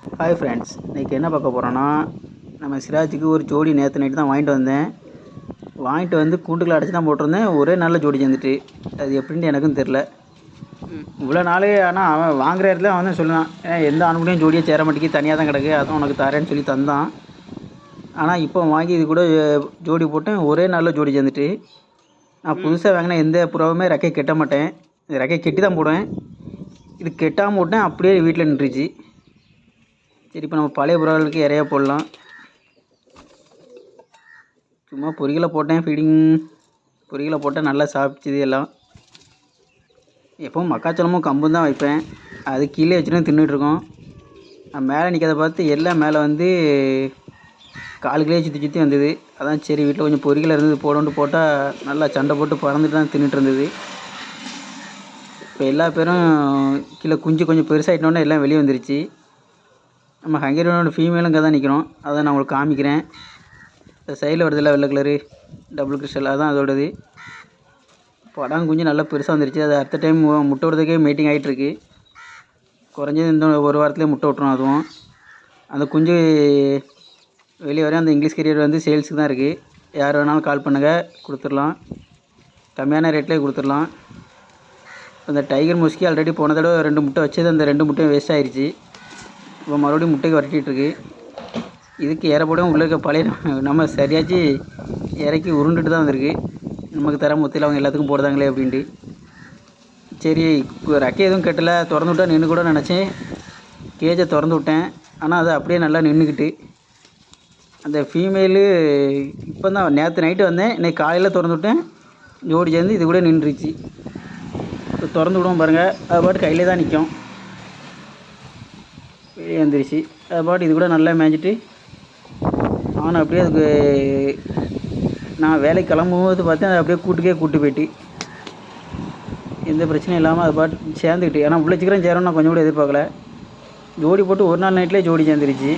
Hi friends இன்றைக்கி என்ன பார்க்க போகிறோன்னா நம்ம சிராஜுக்கு ஒரு ஜோடி நேற்று நைட்டு தான் வாங்கிட்டு வந்தேன். வாங்கிட்டு வந்து கூண்டுகளை அடைச்சி தான் போட்டிருந்தேன். ஒரே நாளில் ஜோடி சேர்ந்துட்டு. அது எப்படின்னு எனக்கும் தெரில இவ்வளோ நாளே ஆனால் அவன் வாங்குற இடத்துல அவன் தான் சொல்லுவான். ஏன் எந்த ஆணுக்குள்ளேயும் ஜோடியாக சேர மாட்டேங்கி தனியாக தான் கிடக்கு. அதுவும் உனக்கு தரேன்னு சொல்லி தந்தான். ஆனால் இப்போ வாங்கி இது கூட ஜோடி போட்டேன். ஒரே நாளில் ஜோடி சேர்ந்துட்டு. நான் புதுசாக வாங்கின எந்த புறாவுமே ரெக்கை கெட்ட மாட்டேன். ரெக்கை கெட்டி தான் போடுவேன். இது கெட்டாமல் போட்டேன். அப்படியே வீட்டில் நின்றுச்சு. சரி இப்போ நம்ம பழைய புறாக்களுக்கு இறைய போடலாம். சும்மா பொரிகளை போட்டேன் ஃபீடிங் பொரிகளை போட்டால் நல்லா சாப்பிட்டுது எல்லாம். எப்பவும் மக்காச்சோளமும் கம்பும் தான் வைப்பேன். அது கீழே வச்சுட்டு தின்னுட்ருக்கோம் நான் மேலே நிற்கிறத பார்த்து எல்லாம் மேலே வந்து காலுக்குள்ளே சுற்றி சுற்றி வந்தது. அதான் சரி வீட்டில் கொஞ்சம் பொரிகளை இருந்தது போடணுன்ட்டு போட்டால் நல்லா சண்டை போட்டு பறந்துட்டு தான் தின்னுட்டு இருந்தது. இப்போ எல்லா பேரும் கீழே குஞ்சு கொஞ்சம் பெருசாகிட்டோன்னே எல்லாம் வெளியே வந்துருச்சு. நம்ம ஹங்கேரியனோட ஃபீமேலும் இங்கே தான் நிற்கிறோம் அதை நான் உங்களுக்கு காமிக்கிறேன். இந்த சைடில் வருதுல்ல வெள்ளை கலரு டபுள் கிறிஸ்டல் அதுதான் அதோடது. படம் குஞ்சு நல்லா பெருசாக வந்துருச்சு. அது அடுத்த டைம் முட்டை விடுறதுக்கே மீட்டிங் ஆகிட்டுருக்கு குறைஞ்சது இந்த ஒரு வாரத்துலேயே முட்டை விட்டுரும் அதுவும். அந்த குஞ்சு வெளியே வரையும் அந்த இங்கிலீஷ் கரியர் வந்து சேல்ஸுக்கு தான் இருக்குது யார் வேணாலும் கால் பண்ணுங்கள் கொடுத்துடலாம். கம்மியான ரேட்லேயே கொடுத்துடலாம். அந்த டைகர் முஸ்கி ஆல்ரெடி போன தடவை ரெண்டு முட்டை வச்சது அந்த ரெண்டு முட்டையும் வேஸ்ட் ஆயிடுச்சு இப்போ மறுபடியும் முட்டைக்கு வரட்டிகிட்டு இருக்கு இதுக்கு ஏறப்படும் உள்ள இருக்க பழைய நம்ம சரியாச்சு இறக்கி உருண்டுட்டு தான் வந்திருக்கு. நமக்கு தர முத்தையில் அவங்க எல்லாத்துக்கும் போடுதாங்களே அப்படின்ட்டு. சரி ரெக்கை எதுவும் கட்டலை. திறந்து விட்டா நின்று கூட நினச்சேன். கேஜை திறந்து விட்டேன். ஆனால் அது அப்படியே நல்லா நின்றுக்கிட்டு அந்த ஃபீமேலு இப்போ தான் நேற்று நைட்டு வந்தேன். இன்னைக்கு காலையில் திறந்து விட்டேன். ஜோடி சேர்ந்து இது கூட நின்றுச்சு. இப்போ திறந்து விடுவோம் பாருங்கள் அது பாட்டு கையிலே தான் நிற்கும் வெளியே வந்துருச்சு அது பாட்டு இது கூட நல்லா மேய்ஞ்சிட்டு நானும் அப்படியே அதுக்கு நான் வேலைக்கு கிளம்பும்போது பார்த்தேன் அது அப்படியே கூட்டுக்கே கூட்டு போயிட்டு. எந்த பிரச்சனையும் இல்லாமல் அது பாட்டு சேர்ந்துக்கிட்டு ஏன்னா இவ்வளோ சீக்கிரம் சேரும்னு நான் கொஞ்சம் கூட எதிர்பார்க்கல. ஜோடி போட்டு ஒரு நாள் நைட்லேயே ஜோடி சேர்ந்துருச்சு.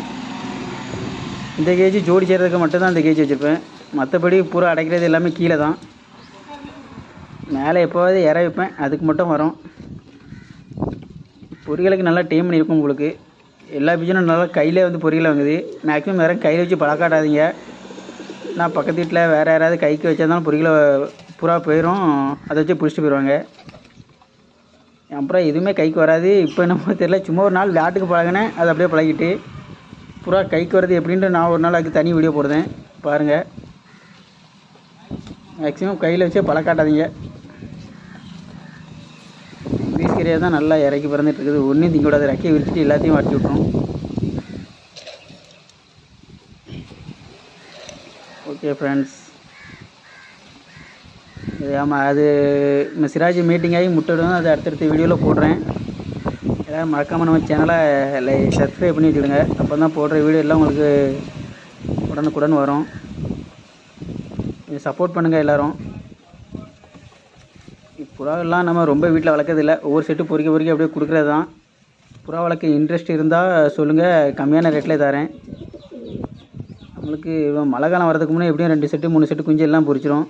இந்த கேஜி ஜோடி சேர்றதுக்கு மட்டும்தான் இந்த கேஜி வச்சுருப்பேன். மற்றபடி பூரா அடைக்கிறது எல்லாமே கீழே தான். மேலே எப்போவாவது இற வைப்பேன் அதுக்கு மட்டும் வரும். பொரியலுக்கு நல்லா டீம் பண்ணியிருக்கும் உங்களுக்கு. எல்லா பிஜனும் நல்லா கையிலே வந்து பொரியல் வாங்குது. மேக்ஸிமம் யாரும் கையில் வச்சு பழக்காட்டாதீங்க நான் பக்கத்து வீட்டில் வேறு யாராவது கைக்கு வச்சிருந்தாலும் பொரியலை புறா போயிடும் அதை வச்சு பிடிச்சிட்டு போயிடுவாங்க அப்புறம் எதுவுமே கைக்கு வராது. இப்போ என்னமோ தெரியல சும்மா ஒரு நாள் விளையாட்டுக்கு பழகினேன். அது அப்படியே பழகிட்டு புறா கைக்கு வர்றது எப்படின்ட்டு நான் ஒரு நாள் அதுக்கு தனி வீடியோ போடுறேன். பாருங்கள் மேக்ஸிமம் கையில் வச்சே பழக்காட்டாதீங்க இங்கிலீஷ் தான் நல்லா இறக்கி பிறந்துட்டு இருக்குது ஒன்றையும் திங்கக்கூடாது. ரெக்கையை விரிச்சிட்டு எல்லாத்தையும் வாட்டி விட்ரும் ஓகே ஃப்ரெண்ட்ஸ் இது ஆமாம் அது நம்ம சிராஜ் மீட்டிங் ஆகி அது அடுத்தடுத்த வீடியோவில் போடுறேன். எல்லோரும் மறக்காமல் நம்ம சேனலை லை சப்ஸ்கிரைப் பண்ணி வச்சுடுங்க அப்போ தான் போடுற வீடியோ எல்லாம் உங்களுக்கு உடனுக்குடன் வரும். சப்போர்ட் பண்ணுங்கள் எல்லோரும். புறாவெல்லாம் நம்ம ரொம்ப வீட்டில் வளர்க்கறதில்ல. ஒவ்வொரு செட்டு பொறிக்க பொறிக்க அப்படியே கொடுக்குறது தான். புறா வளர்க்க இன்ட்ரெஸ்ட் இருந்தால் சொல்லுங்கள் கம்மியான ரேட்டில் தரேன். நம்மளுக்கு மழை காலம் வரதுக்கு முன்னே எப்படியும் ரெண்டு செட்டு மூணு செட்டு குஞ்சு எல்லாம் பொரிச்சிரும்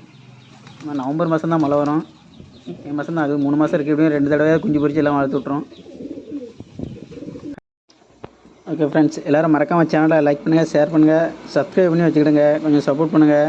நவம்பர் மாதம் தான் மழை வரும். மே மாதம் தான் அது மூணு மாதம் இருக்குது எப்படியும் ரெண்டு தடவை குஞ்சு பொறிச்சு எல்லாம் வளர்த்து விட்ரும் ஓகே ஃப்ரெண்ட்ஸ் எல்லோரும் மறக்காமல் சேனலை லைக் பண்ணுங்கள் ஷேர் பண்ணுங்கள் சப்ஸ்கிரைப் பண்ணி வச்சுக்கிடுங்க. கொஞ்சம் சப்போர்ட் பண்ணுங்கள்